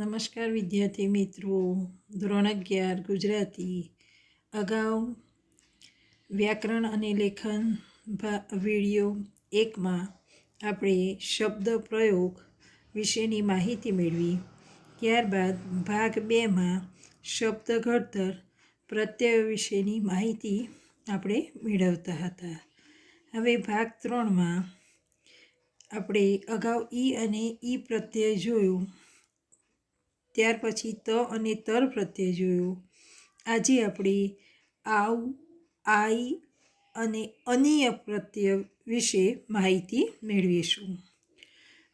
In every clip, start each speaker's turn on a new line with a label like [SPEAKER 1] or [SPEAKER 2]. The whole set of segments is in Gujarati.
[SPEAKER 1] નમસ્કાર વિદ્યાર્થી મિત્રો. ધોરણ અગિયાર, ગુજરાતી. અગાઉ વ્યાકરણ અને લેખન વિડિયો એકમાં આપણે શબ્દ પ્રયોગ વિશેની માહિતી મેળવી. ત્યારબાદ ભાગ બેમાં શબ્દ ઘડતર પ્રત્યય વિશેની માહિતી આપણે મેળવતા હતા. હવે ભાગ ત્રણમાં આપણે અગાઉ ઈ અને ઈ પ્રત્યય જોયું. ત્યાર પછી ત અને તર પ્રત્યય જોયું. આજે આપણે આવ, આઈ અને અનીય પ્રત્યય વિશે માહિતી મેળવીશું.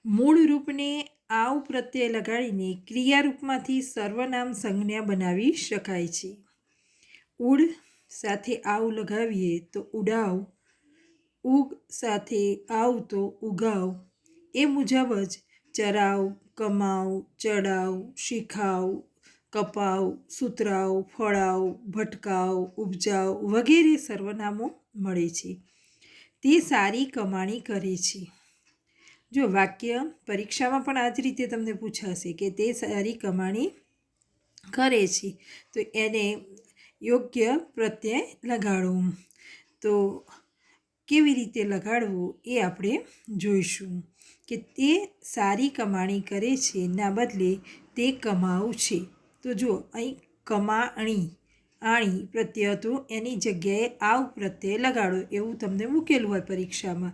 [SPEAKER 1] મૂળ રૂપને આવ પ્રત્યય લગાડીને ક્રિયારૂપમાંથી સર્વનામ સંજ્ઞા બનાવી શકાય છે. ઉડ સાથે આવ લગાવીએ તો ઉડાવ, ઉગ સાથે આવ તો ઉગાવ, એ મુજબ જ ચરાવ કમાવ ચડાવ શીખાવ કપાવ સુતરાવ ફળાવ ભટકાવ ઉપજાવ વગેરે સર્વનામો મળે છે. તે સારી કમાણી કરે છે. જો વાક્ય પરીક્ષામાં પણ આ જ રીતે તમને પૂછાશે કે તે સારી કમાણી કરે છે, તો એને યોગ્ય પ્રત્યય લગાડવું તો કેવી રીતે લગાડવું એ આપણે જોઈશું. કે તે સારી કમાણી કરે છે, ના બદલે તે કમાવું છે. તો જુઓ, અહીં કમાણી, આણી પ્રત્યય હતું, એની જગ્યાએ આવ પ્રત્યય લગાડો, એવું તમને મૂકેલું હોય પરીક્ષામાં,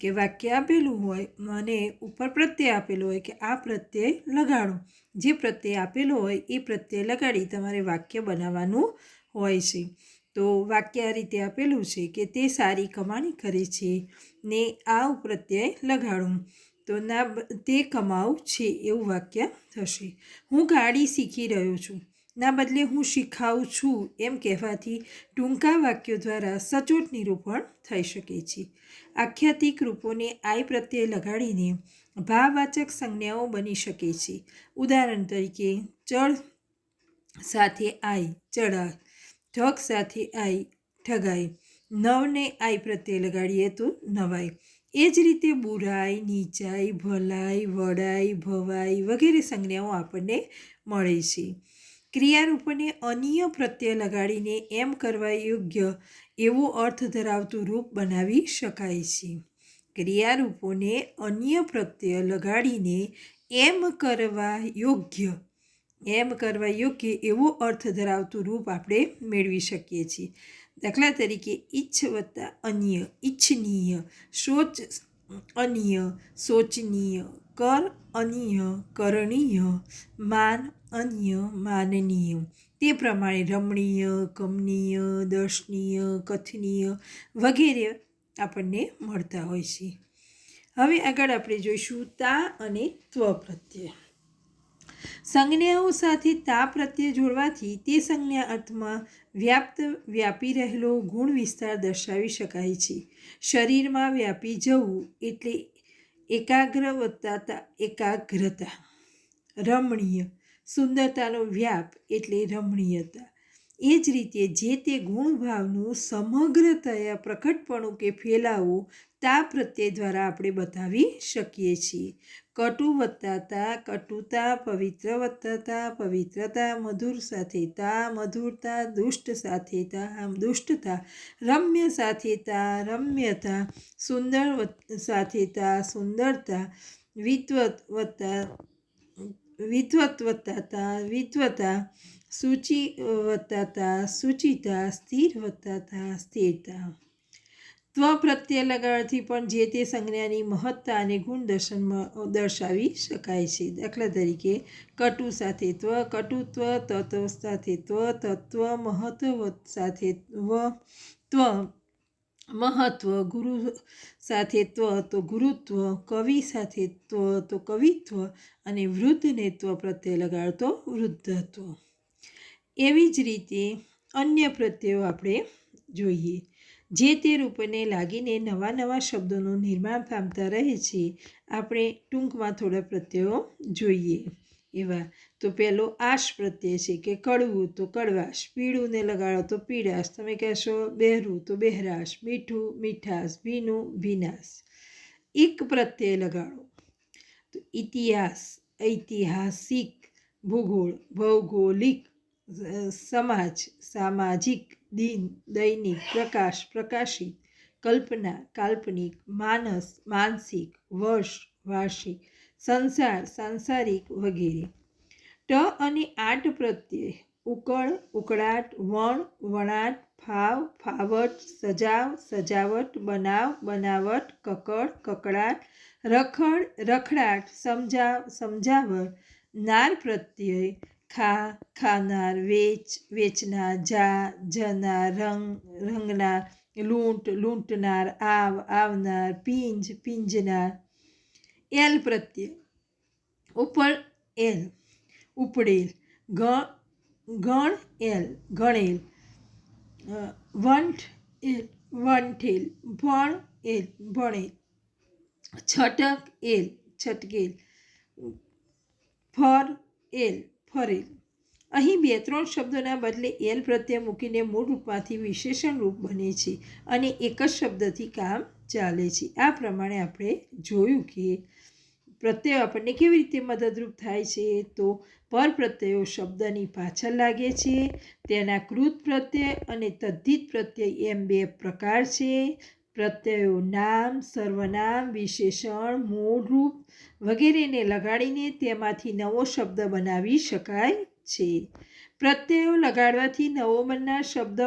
[SPEAKER 1] કે વાક્ય આપેલું હોય, અને ઉપર પ્રત્યય આપેલો હોય, કે આ પ્રત્યય લગાડો. જે પ્રત્યય આપેલો હોય, એ પ્રત્યય લગાડી તમારે વાક્ય બનાવવાનું હોય છે. તો વાક્ય આ રીતે આપેલું છે કે તે સારી કમાણી કરે છે, ને આ પ્રત્યય લગાડું. તો ના તે કમાવ છે એવું વાક્ય થશે. હું ગાડી શીખી રહ્યો છું. ના બદલે હું શીખાવું છું એમ કહેવાથી ટૂંકા વાક્યો દ્વારા સચોટ નિરૂપણ થઈ શકે છે. આખ્યાતિક રૂપોને આય પ્રત્યે લગાડીને ભાવવાચક સંજ્ઞાઓ બની શકે છે. ઉદાહરણ તરીકે ચડ સાથે આય ચડાય ઠગ સાથે આય ઠગાય નવને આય પ્રત્યે લગાડીએ તો નવાય. એ જ રીતે બુરાઈ, નીચાઈ, ભલાઈ, વડાઈ, ભવાઈ વગેરે સંજ્ઞાઓ આપણને મળે છે. ક્રિયારૂપને અન્ય પ્રત્યય લગાડીને એમ કરવા યોગ્ય એવો અર્થ ધરાવતું રૂપ બનાવી શકાય છે. ક્રિયારૂપોને અન્ય પ્રત્યય લગાડીને એમ કરવા યોગ્ય, એમ કરવા યોગ્ય એવો અર્થ ધરાવતું રૂપ આપણે મેળવી શકીએ છીએ. દાખલા તરીકે ઈચ્છ વત્તા અન્ય ઈચ્છનીય શોચ અન્ય શોચનીય કર અન્ય કરણીય માન અન્ય માનનીય તે પ્રમાણે રમણીય કમનીય દર્શનીય કથનીય વગેરે આપણને મળતા હોય છે. હવે આગળ આપણે જોઈશું તા અને ત્વ પ્રત્યય સંજ્ઞાઓ સાથે તા પ્રત્યે જોડવાથી તે સંજ્ઞા અર્થમાં વ્યાપ્ત, વ્યાપી રહેલો ગુણ વિસ્તાર દર્શાવી શકાય છે. શરીરમાં વ્યાપી જવું એટલે એકાગ્ર વત્તા એકાગ્રતા. રમણીય. સુંદરતાનો વ્યાપ એટલે રમણીયતા. એ જ રીતે જે તે ગુણભાવનું સમગ્રતયા પ્રકટપણું કે ફેલાવો, તા પ્રત્યય દ્વારા આપણે બતાવી શકીએ છીએ. કટુ વત્તાતા, કટુતા, પવિત્ર વત્તાતા, પવિત્રતા, મધુર સાથે તા, મધુરતા, દુષ્ટ સાથે તા દુષ્ટતા, રમ્ય સાથે તા, રમ્યતા, સુંદર સાથે તા, સુંદરતા વિત્વત વત્તા વિત્વત વત્તાતા વિત્વતા સૂચિ વત્તાતા સૂચિતા સ્થિર વત્તાતા સ્થિરતા ત્વ પ્રત્યય લગાડવાથી પણ જે તે સંજ્ઞાની મહત્તા અને ગુણ દર્શનમાં દર્શાવી શકાય છે. દાખલા તરીકે, કટુ સાથે ત્વ કટુત્વ તત્વ સાથે ત્વ, તત્વ મહત્વ સાથે વ ત્વ મહત્વ, ગુરુ સાથે ત્વ, તો ગુરુત્વ, કવિ સાથે ત્વ, તો કવિત્વ અને વૃદ્ધને ત્વ પ્રત્યે લગાડતો વૃદ્ધત્વ. એવી જ રીતે અન્ય પ્રત્યયો આપણે જોઈએ. જે તે રૂપને લાગીને નવા નવા શબ્દોનું નિર્માણ પામતા રહે છે, આપણે ટૂંકમાં થોડા પ્રત્યયો જોઈએ. એવા તો પહેલો આશ પ્રત્યય છે કે કડવું તો કડવાશ, પીળુંને લગાડો તો પીળાશ, તમે કહેશો બહેરું તો બહેરાશ, મીઠું મીઠાશ, ભીનું ભીનાશ. એક પ્રત્યય લગાડો. તો ઇતિહાસ, ઐતિહાસિક, ભૂગોળ, ભૌગોલિક, સમાજ, સામાજિક, દિન, દૈનિક, પ્રકાશ, પ્રકાશિત, કલ્પના, કાલ્પનિક, માનસ, માનસિક, વર્ષ, વાર્ષિક, સંસાર, સાંસારિક વગેરે. ટ અને આટ પ્રત્યય ઉકળ, ઉકળાટ, વણ, વણાટ ફાવ ફાવટ, સજાવ, સજાવટ, બનાવ, બનાવટ, કકડ, કકડાટ, રખડ, રખડાટ, સમજાવ, સમજાવટ, નાર પ્રત્યય ખા, ખાનાર, વેચ, વેચનાર, જા, જનાર, રંગ, રંગનાર, લૂંટ, લૂંટનાર, આવ, આવનાર, પિંજ, પિંજનાર. એલ પ્રત્યય ઉપર એલ. ઉપડેલ. ગણ એલ, ગણેલ. વંઠ એલ વંઠેલ, ભણ એલ, ભણેલ. છટક એલ, છટકેલ. ફર એલ, ફરેલ. અહીં બે, ત્રણ શબ્દોના બદલે એલ પ્રત્યય મૂકીને મૂળ રૂપમાંથી વિશેષણ રૂપ બને છે અને એક જ શબ્દથી કામ ચાલે છે. આ પ્રમાણે આપણે જોયું કે પ્રત્યયો આપણને કેવી રીતે મદદરૂપ થાય છે? તો પર પ્રત્યયો શબ્દની પાછળ લાગે છે. તેના કૃત પ્રત્યય અને તદ્ધિત પ્રત્યય એમ બે પ્રકાર છે. પ્રત્યયો નામ, સર્વનામ, વિશેષણ મૂળરૂપ વગેરેને લગાડીને તેમાંથી નવો શબ્દ બનાવી શકાય છે. પ્રત્યયો લગાડવાથી નવો બનનાર શબ્દ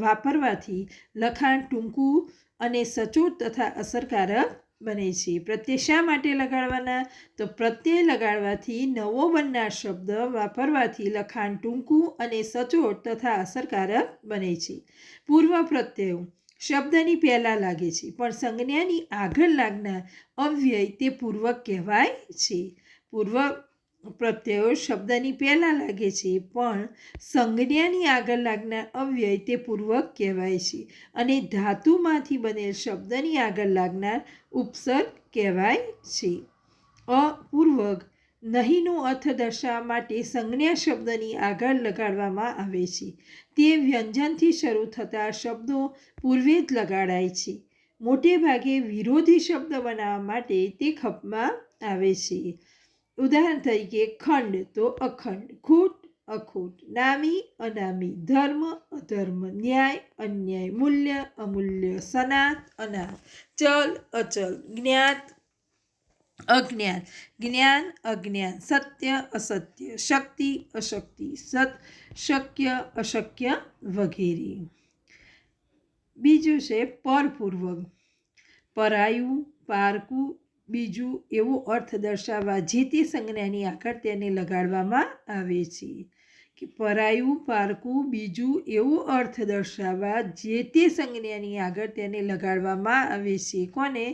[SPEAKER 1] વાપરવાથી લખાણ ટૂંકું અને સચોટ તથા અસરકારક બને છે. પ્રત્યય શા માટે લગાડવાના? તો પ્રત્યય લગાડવાથી નવો બનનાર શબ્દ વાપરવાથી લખાણ ટૂંકું અને સચોટ તથા અસરકારક બને છે. પૂર્વ પ્રત્યયો શબ્દની પહેલાં લાગે છે, પણ સંજ્ઞાની આગળ લાગનાર અવ્યય તે પૂર્વક કહેવાય છે. પૂર્વ પ્રત્યયો શબ્દની પહેલાં લાગે છે, પણ સંજ્ઞાની આગળ લાગનાર અવ્યય તે પૂર્વક કહેવાય છે અને ધાતુમાંથી બનેલ શબ્દની આગળ લાગનાર ઉપસર્ગ કહેવાય છે. અપૂર્વક નહીંનો અર્થ દર્શાવવા માટે સંજ્ઞા શબ્દની આગળ લગાડવામાં આવે છે. તે વ્યંજનથી શરૂ થતા શબ્દો પૂર્વે જ લગાડાય છે. મોટે ભાગે વિરોધી શબ્દ બનાવવા માટે તે ખપમાં આવે છે. ઉદાહરણ તરીકે ખંડ તો અખંડ, ખૂટ અખૂટ, નામી અનામી, ધર્મ અધર્મ, ન્યાય અન્યાય, મૂલ્ય અમૂલ્ય, સનાત અનાથ ચલ અચલ, જ્ઞાત અજ્ઞાન જ્ઞાન અજ્ઞાન, સત્ય અસત્ય, શક્તિ અશક્તિ, સત શક્ય અશક્ય વગેરે. બીજું છે પરપૂર્વક, પરાયું, પારકું બીજું એવો અર્થ દર્શાવવા જે તે સંજ્ઞાની આગળ તેને લગાડવામાં આવે છે કે પરાયું, પારકું, બીજું એવો અર્થ દર્શાવવા જે તે સંજ્ઞાની આગળ તેને લગાડવામાં આવે છે. કોને?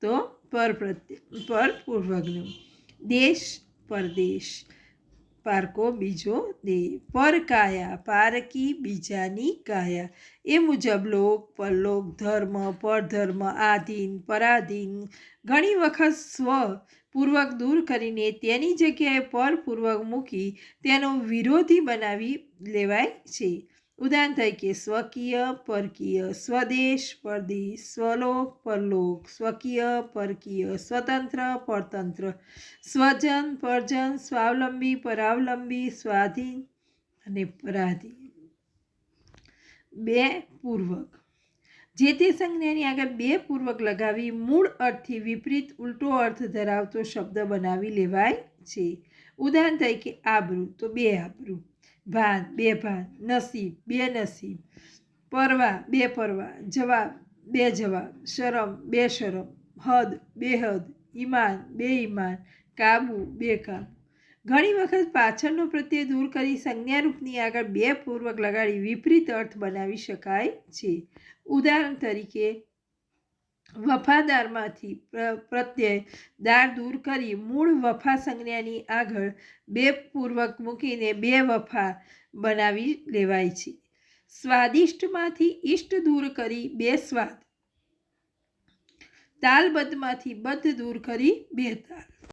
[SPEAKER 1] તો પર પ્રત્યે પર પૂર્વજ્ઞ દેશ, પરદેશ. પારકો બીજો દે પર કાયા, પારકી બીજાની કાયા. એ મુજબ લોક, પરલોક, ધર્મ, પરધર્મ, આધીન, પરાધીન. ઘણી વખત સ્વ પૂર્વક દૂર કરીને તેની જગ્યાએ પરપૂર્વક મૂકી તેનો વિરોધી બનાવી લેવાય છે. ઉદાહરણ તરીકે સ્વકીય, પરકીય, સ્વદેશ, પરદેશ, સ્વલોક, પરલોક, સ્વકીય, પરકીય, સ્વતંત્ર, પરતંત્ર, સ્વજન, પરજન, સ્વાવલંબી, પરાવલંબી, સ્વાધીન અને પરાધીન. બે પૂર્વક. જે તે સંજ્ઞાની આગળ બે પૂર્વક લગાવી મૂળ અર્થથી વિપરીત ઉલટો અર્થ ધરાવતો શબ્દ બનાવી લેવાય છે. ઉદાહરણ તરીકે આબરૂ. તો બે આબરૂ. ભાન, બે ભાન, નસીબ, બે નસીબ. પરવા, બે પરવા, જવાબ, બે જવાબ. શરમ, બે શરમ. હદ, બે હદ. ઈમાન, બે ઈમાન. કાબુ, બે કાબુ. ઘણી વખત પાછળનો પ્રત્યય દૂર કરી સંજ્ઞારૂપની આગળ બે પૂર્વક લગાડી વિપરીત અર્થ બનાવી શકાય છે. ઉદાહરણ તરીકે વફાદારમાંથી પ્ર- પ્રત્યય દાર દૂર કરી મૂળ વફા સંજ્ઞાની આગળ બે પૂર્વક મૂકીને બે વફા બનાવી લેવાય છે. સ્વાદિષ્ટમાંથી ઇષ્ટ દૂર કરી બે સ્વાદ. તાલબદ્ધમાંથી બદ્ધ દૂર કરી બે તાલ.